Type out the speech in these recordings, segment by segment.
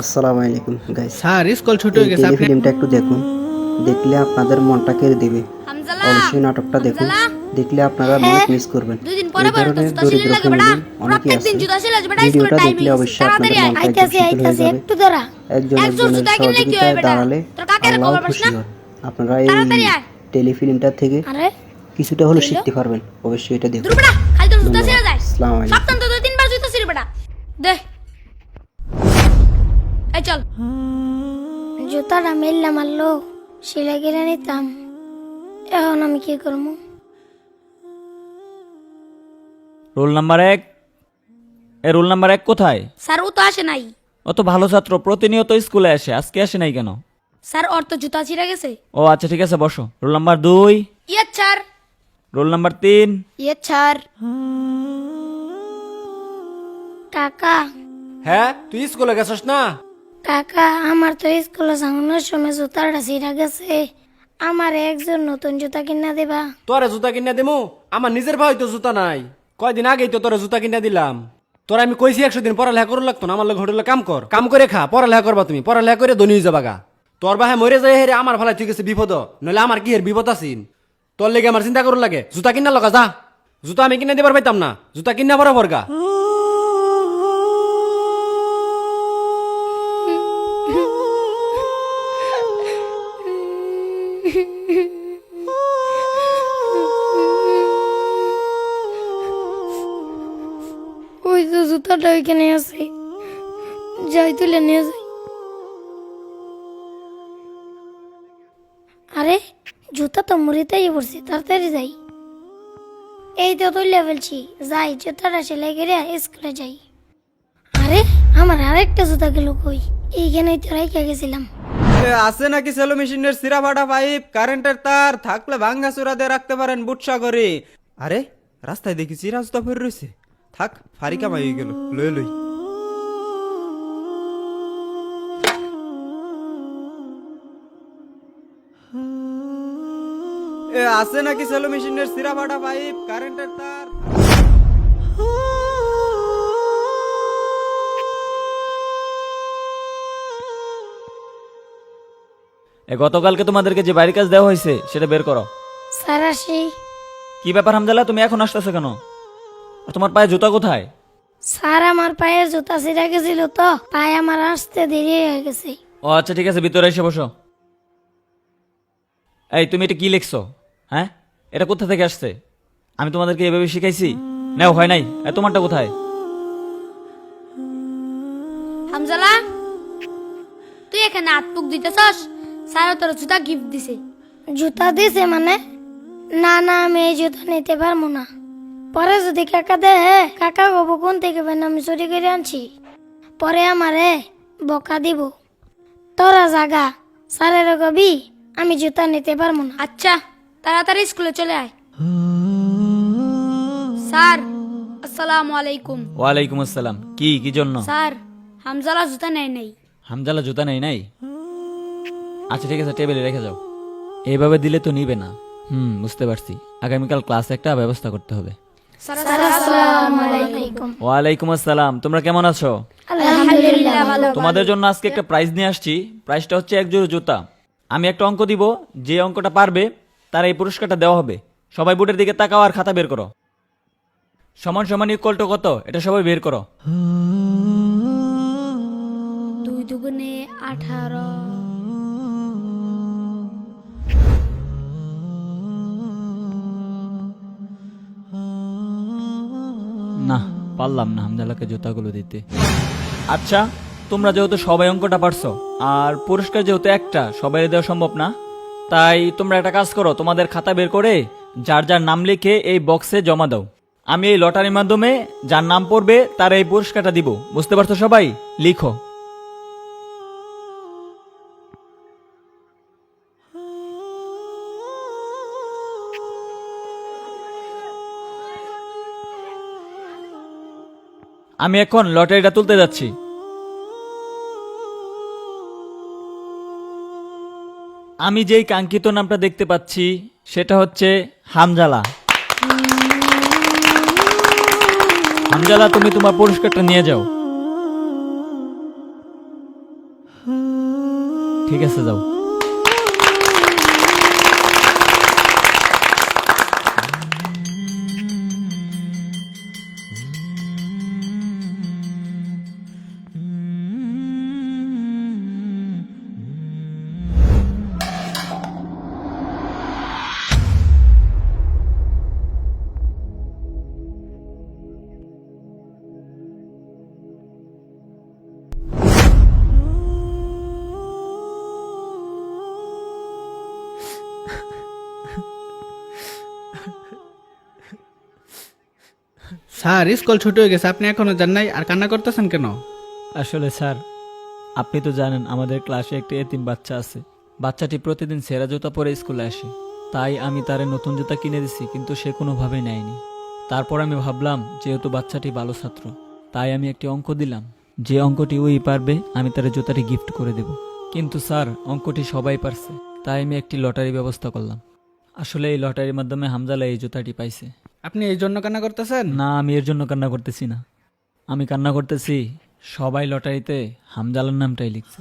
আসসালামু আলাইকুম guys sir school ছুটি হয়ে গেছে আপনি ফিল্মটা একটু দেখুন। দেখলে আপনাদের মনটা কেড়ে দেবে হামজালা অবশ্যই নাটকটা দেখুন। দেখলে আপনারা অনেক মিস করবেন। দুই দিন পরে এই পরে তো ধরনের দরিদ্র ফ্যামিলি অনেকেই আছে দিন জুতা সিলে বেটা স্কুল ভিডিওটা টাইম দেখলে অবশ্যই আপনাদের মনটা একটু আইতাছি শীতল হয়ে যাবে। একজন একজন একজনের জুতা কিনলে কি সহযোগিতায় হবে বেটা? দাঁড়ালে তোর কাকের আল্লাহ খুশি না? হন। আপনারা এই টেলিফিল্মটা থেকে আরে। কিছুটা হলেও শিখতে পারবেন। অবশ্যই এটা দেখুন। দূর বেটা খালি তোর জুতা সিলে যায় আসসালামু আলাইকুম। সপ্তাহ এই চল। জুতাটা মেললে মারলো সিলাই কিনে নিতাম। এখন আমি কি করব রোল নাম্বার এক। এ রোল নাম্বার এক কোথায়? স্যার ও তো আসে নাই। ও তো ভালো ছাত্র প্রতিনিয়ত স্কুলে আসে আজকে আসে নাই কেন? স্যার ওর তো জুতা ছিঁড়ে গেছে। ও আচ্ছা ঠিক আছে বসো। রোল নাম্বার দুই। ইয়ে স্যার। রোল নাম্বার তিন। ইয়ে স্যার। কাকা হ্যাঁ তুই স্কুলে গেছস না? কাকা, আমার তো স্কুলে যাওয়ানোর সময় জুতাটা ছিঁড়া গেছে। আমার একজন নতুন জুতা কিনা দেবা? তোরে জুতা কিনে দেমু? আমার নিজের ভাই তো জুতা নাই। কয়দিন আগেই তো তোরে জুতা কিনে দিলাম। তোর আমি কইছি একশো দিন পড়ালেখা করুন লাগতো না, আমার লোক হোটেলে কাম কর। কাম করে খা, পড়ালেখা করবা তুমি। পড়ালেখা করে ধনী যাবা গা। তোর বাহে মরে যায় হেরে আমার ভালাই ঠিক আছে, বিপদ। নইলে আমার কি হের বিপদ আছিন? তোর লেগে আমার চিন্তা করুন লাগে। জুতা কিনা লগা যা। জুতা আমি কিনে দিবার পাইতাম না। জুতা কিনা বরাবর গা। জুতাটা ওইখানে আছে। যাই তুলে নিয়ে যাই। আরে, জুতা তো মুড়িতেই পড়ছে, তাড়াতাড়ি যাই। এই তো তুলে ফেলছি। যাই, জুতাটা সেলাই করে স্কুলে যাই। আরে, আমার আরেকটা জুতা গেল কই? এইখানেই তো রেখে গেছিলাম। আছে নাকি সেলো মেশিনের সিরা ফাটা পাইপ? কারেন্টের তার থাকলে ভাঙ্গা চূড়া দিয়ে রাখতে পারেন বুটসা করে আরে, রাস্তায় দেখি চিরা জুতা ফের রয়েছে। থাক ফারি কামাই হয়ে গেল। লই লই। এ, আছে নাকি সেলো মেশিনের সিরা ফাটা পাইপ? কারেন্টের তার। এ গতকালকে তোমাদেরকে যে বাড়ির কাজ দেওয়া হয়েছে সেটা বের করো। স্যার আসি। কি ব্যাপার হামজালা তুমি এখন আসতেছো কেন? আর তোমার পায়ে জুতা কোথায়? স্যার আমার পায়ের জুতা ছিঁড়ে গেছিল তো পায়ে আমার আসতে দেরি হয়ে গেছে। ও আচ্ছা ঠিক আছে ভিতরে এসে বসো। এই তুমি এটা কি লিখছো? হ্যাঁ? এটা কোথা থেকে আসছে? আমি তোমাদেরকে এভাবে শিখাইছি? নাও হয় নাই। এ তোমারটা কোথায়? হামজালা তুই এখানে হাত পুক দিতেছস? স্যার তোর জুতা গিফট দিছে। জুতা দিছে মানে? না না আমি এই জুতা নিতে পারব না। পরে যদি কাকা দে কাকা গব কোন থেকে বেন আমি চুরি করে আনছি। পরে আমারে বকা দিব। তোরা জাগা স্যারের কবি আমি জুতা নিতে পারব না। আচ্ছা তাড়াতাড়ি স্কুলে চলে আয়। স্যার আসসালামু আলাইকুম। ওয়ালাইকুম আসসালাম। কি কি জন্য? স্যার হামজালা জুতা নেয় নাই। হামজালা জুতা নেই নাই? আচ্ছা ঠিক আছে টেবিলে রেখে যাও। এইভাবে দিলে তো নিবে না। হুম বুঝতে পারছি। আগামীকাল ক্লাসে একটা ব্যবস্থা করতে হবে। ওয়ালাইকুম আসসালাম। তোমরা কেমন আছো? তোমাদের জন্য আজকে একটা প্রাইজ নিয়ে আসছি। প্রাইজটা হচ্ছে এক জোড়া জুতা। আমি একটা অঙ্ক দিব। যে অঙ্কটা পারবে তার এই পুরস্কারটা দেওয়া হবে। সবাই বুটের দিকে তাকাও আর খাতা বের করো। সমান সমান ইকুয়াল টু কত? এটা সবাই বের করো। দুই দুগুণে আঠারো। পারলাম না হামজালাকে জুতাগুলো দিতে। আচ্ছা তোমরা যেহেতু সবাই অঙ্কটা পারছ, আর পুরস্কার যেহেতু একটা সবাই দেওয়া সম্ভব না। তাই তোমরা একটা কাজ করো, তোমাদের খাতা বের করে যার যার নাম লিখে এই বক্সে জমা দাও। আমি এই লটারির মাধ্যমে যার নাম পড়বে তার এই পুরস্কারটা দিব। বুঝতে পারছ সবাই? লিখো। আমি এখন লটারিটা তুলতে যাচ্ছি। আমি যেই কাঙ্ক্ষিত নামটা দেখতে পাচ্ছি, সেটা হচ্ছে হামজালা। হামজালা, তুমি তোমার পুরস্কারটা নিয়ে যাও। ঠিক আছে, যাও। স্যার, স্কুল ছুটি হয়ে গেছে, আপনি এখনও যান নাই, আর কান্না করতেছেন কেন? আসলে স্যার, আপনি তো জানেন আমাদের ক্লাসে একটি এতিম বাচ্চা আছে। বাচ্চাটি প্রতিদিন সেরা জুতা পরে স্কুলে আসে। তাই আমি তারে নতুন জুতা কিনে দিছি, কিন্তু সে কোনোভাবেই নেয়নি। তারপর আমি ভাবলাম, যেহেতু বাচ্চাটি ভালো ছাত্র, তাই আমি একটি অঙ্ক দিলাম। যে অঙ্কটি ওই পারবে, আমি তার জুতাটি গিফট করে দেব। কিন্তু স্যার, অঙ্কটি সবাই পারছে, তাই আমি একটি লটারি ব্যবস্থা করলাম। আসলে এই লটারির মাধ্যমে হামজালা এই জুতাটি পাইছে। আপনি এই জন্য কান্না করতেছেন? না, আমি এর জন্য কান্না করতেছি না। আমি কান্না করতেছি, সবাই লটারিতে হামজালার নামটাই লিখছে।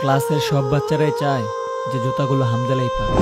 ক্লাসের সব বাচ্চারাই চায় যে জুতাগুলো হামজালাই পাবে